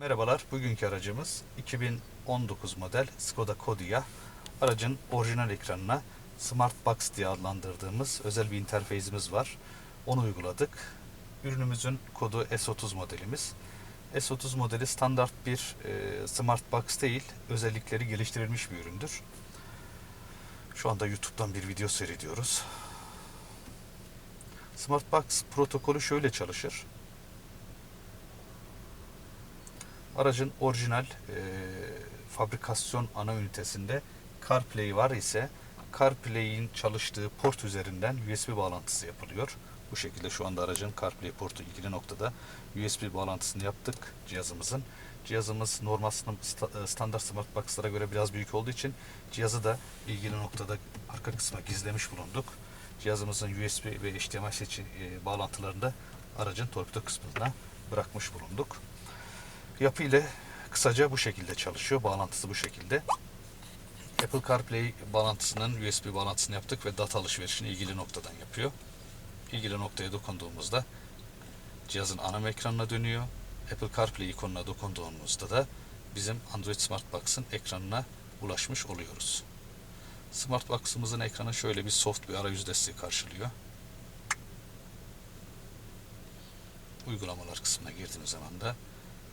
Merhabalar, bugünkü aracımız 2019 model Skoda Kodiaq. Aracın orijinal ekranına Smart Box diye adlandırdığımız özel bir interfeyzimiz var. Onu uyguladık. Ürünümüzün kodu S30 modelimiz. S30 modeli standart bir e, Smart Box değil, özellikleri geliştirilmiş bir üründür. Şu anda YouTube'dan bir video seyrediyoruz. Smart Box protokolü şöyle çalışır. Aracın orijinal e, fabrikasyon ana ünitesinde CarPlay var ise CarPlay'in çalıştığı port üzerinden USB bağlantısı yapılıyor. Bu şekilde şu anda aracın CarPlay portu ilgili noktada USB bağlantısını yaptık cihazımızın. Cihazımız normal e, standart smart box'lara göre biraz büyük olduğu için cihazı da ilgili noktada arka kısma gizlemiş bulunduk. Cihazımızın USB ve HDMI e, bağlantılarını da aracın torpido kısmına bırakmış bulunduk. Yapı ile kısaca bu şekilde çalışıyor. Bağlantısı bu şekilde. Apple CarPlay bağlantısının USB bağlantısını yaptık ve data alışverişini ilgili noktadan yapıyor. İlgili noktaya dokunduğumuzda cihazın ana ekranına dönüyor. Apple CarPlay ikonuna dokunduğumuzda da bizim Android Smart Box'ın ekranına ulaşmış oluyoruz. Smart Box'ımızın ekranı şöyle bir soft bir arayüz desteği karşılıyor. Uygulamalar kısmına girdiğimiz zaman da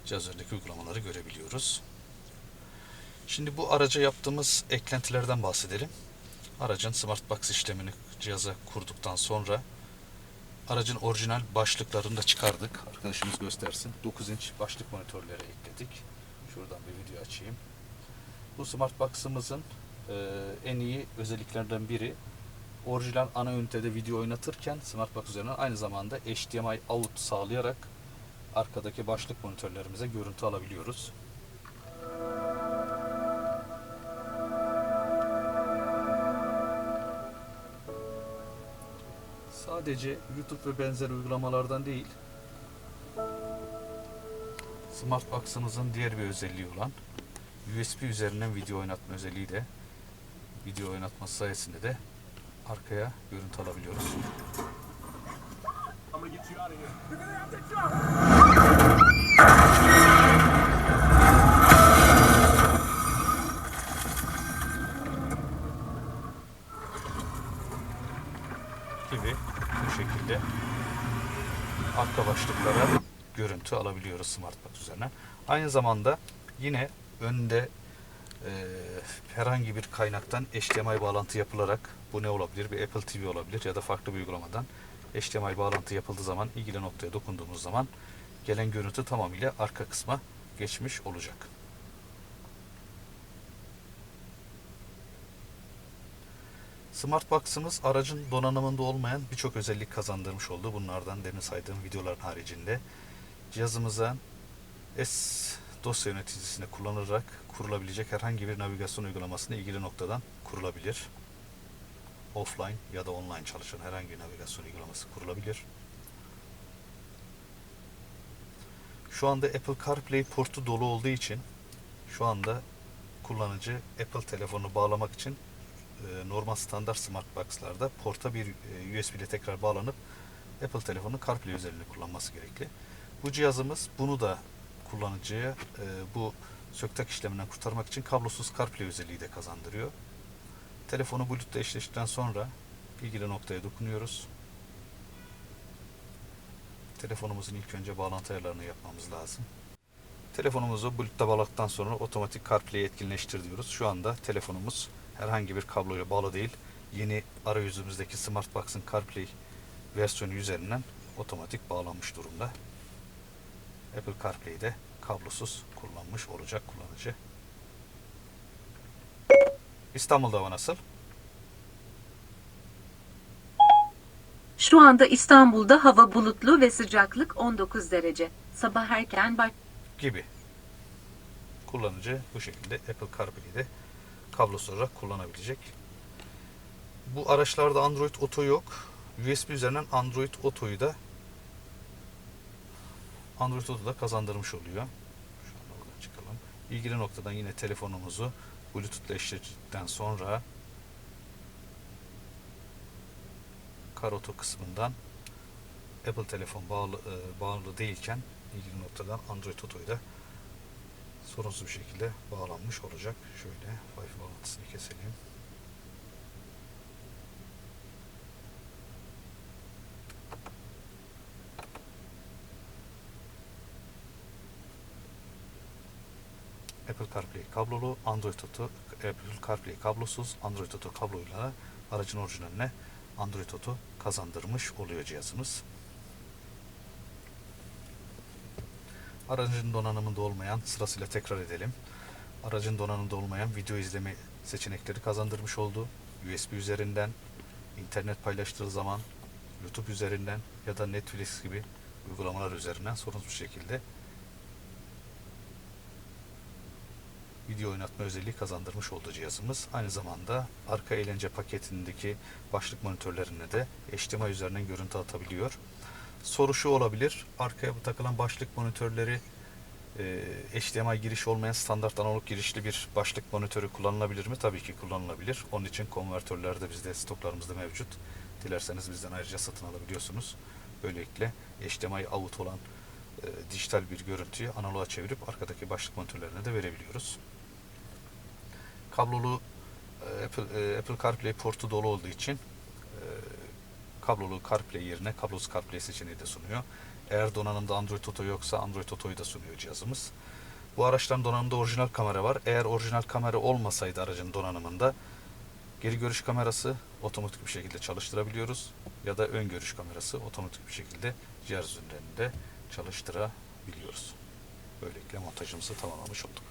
cihazlardaki uygulamaları görebiliyoruz. Şimdi bu araca yaptığımız eklentilerden bahsedelim. Aracın Smart Box işlemini cihaza kurduktan sonra aracın orijinal başlıklarını da çıkardık. Arkadaşımız göstersin. 9 inç başlık monitörleri ekledik. Şuradan bir video açayım. Bu Smart Box'ımızın e, en iyi özelliklerinden biri orijinal ana ünitede video oynatırken Smart Box üzerinden aynı zamanda HDMI out sağlayarak arkadaki başlık monitörlerimize görüntü alabiliyoruz. Sadece YouTube ve benzer uygulamalardan değil, Smart Box'ımızın diğer bir özelliği olan USB üzerinden video oynatma özelliği de video oynatması sayesinde de arkaya görüntü alabiliyoruz. Gibi bu şekilde arka başlıklara görüntü alabiliyoruz Smartbox üzerine. Aynı zamanda yine önde e, herhangi bir kaynaktan HDMI bağlantı yapılarak bu ne olabilir? Bir Apple TV olabilir ya da farklı bir uygulamadan HDMI bağlantı yapıldığı zaman ilgili noktaya dokunduğumuz zaman gelen görüntü tamamıyla arka kısma geçmiş olacak. Smartbox'ımız aracın donanımında olmayan birçok özellik kazandırmış oldu. Bunlardan demin saydığım videoların haricinde cihazımıza S dosya yöneticisini kullanarak kurulabilecek herhangi bir navigasyon uygulamasını ilgili noktadan kurulabilir. Offline ya da online çalışan herhangi bir navigasyon uygulaması kurulabilir. Şu anda Apple CarPlay portu dolu olduğu için şu anda kullanıcı Apple telefonu bağlamak için e, normal standart smart box'larda porta bir e, USB ile tekrar bağlanıp Apple telefonu CarPlay üzerinde kullanması gerekli. Bu cihazımız bunu da kullanıcıya e, bu söktak işleminden kurtarmak için kablosuz CarPlay özelliği de kazandırıyor. Telefonu Bluetooth eşleştikten sonra ilgili noktaya dokunuyoruz. Telefonumuzun ilk önce bağlantı ayarlarını yapmamız lazım. Telefonumuzu Bluetooth'a bağladıktan sonra otomatik CarPlay'i etkinleştir diyoruz. Şu anda telefonumuz herhangi bir kabloyla bağlı değil. Yeni arayüzümüzdeki Smartbox'ın CarPlay versiyonu üzerinden otomatik bağlanmış durumda. Apple CarPlay'de kablosuz kullanmış olacak kullanıcı. İstanbul'da hava nasıl? Şu anda İstanbul'da hava bulutlu ve sıcaklık 19 derece. Sabah erken baş... Gibi. Kullanıcı bu şekilde Apple CarPlay'de kablosuz olarak kullanabilecek. Bu araçlarda Android Auto yok. USB üzerinden Android Auto'yu da Android Auto'da kazandırmış oluyor. Şu anda buradan çıkalım. İlgili noktadan yine telefonumuzu Bluetooth ile eşleştirdikten sonra Karoto kısmından Apple telefon bağlı, e, bağlı değilken ilgili noktadan Android Auto'yu da sorunsuz bir şekilde bağlanmış olacak. Şöyle Wi-Fi bağlantısını keselim. Apple CarPlay kablolu, Android Auto, Apple CarPlay kablosuz, Android Auto kabloyla aracın orijinaline Android Auto kazandırmış oluyor cihazımız. Aracın donanımında olmayan, sırasıyla tekrar edelim. Aracın donanımında olmayan video izleme seçenekleri kazandırmış oldu. USB üzerinden, internet paylaştığı zaman YouTube üzerinden ya da Netflix gibi uygulamalar üzerinden sorunsuz şekilde video oynatma özelliği kazandırmış oldu cihazımız. Aynı zamanda arka eğlence paketindeki başlık monitörlerine de HDMI üzerinden görüntü atabiliyor. Soru şu olabilir. Arkaya takılan başlık monitörleri e, HDMI giriş olmayan standart analog girişli bir başlık monitörü kullanılabilir mi? Tabii ki kullanılabilir. Onun için konvertörler de bizde stoklarımızda mevcut. Dilerseniz bizden ayrıca satın alabiliyorsunuz. Böylelikle HDMI out olan e, dijital bir görüntüyü analoğa çevirip arkadaki başlık monitörlerine de verebiliyoruz. Kablolu e, Apple, e, Apple CarPlay portu dolu olduğu için e, kablolu CarPlay yerine kablosuz CarPlay seçeneği de sunuyor. Eğer donanımda Android Auto yoksa Android Auto'yu da sunuyor cihazımız. Bu araçtan donanımda orijinal kamera var. Eğer orijinal kamera olmasaydı aracın donanımında geri görüş kamerası otomatik bir şekilde çalıştırabiliyoruz. Ya da ön görüş kamerası otomatik bir şekilde cihaz üzerinde çalıştırabiliyoruz. Böylelikle montajımızı tamamlamış olduk.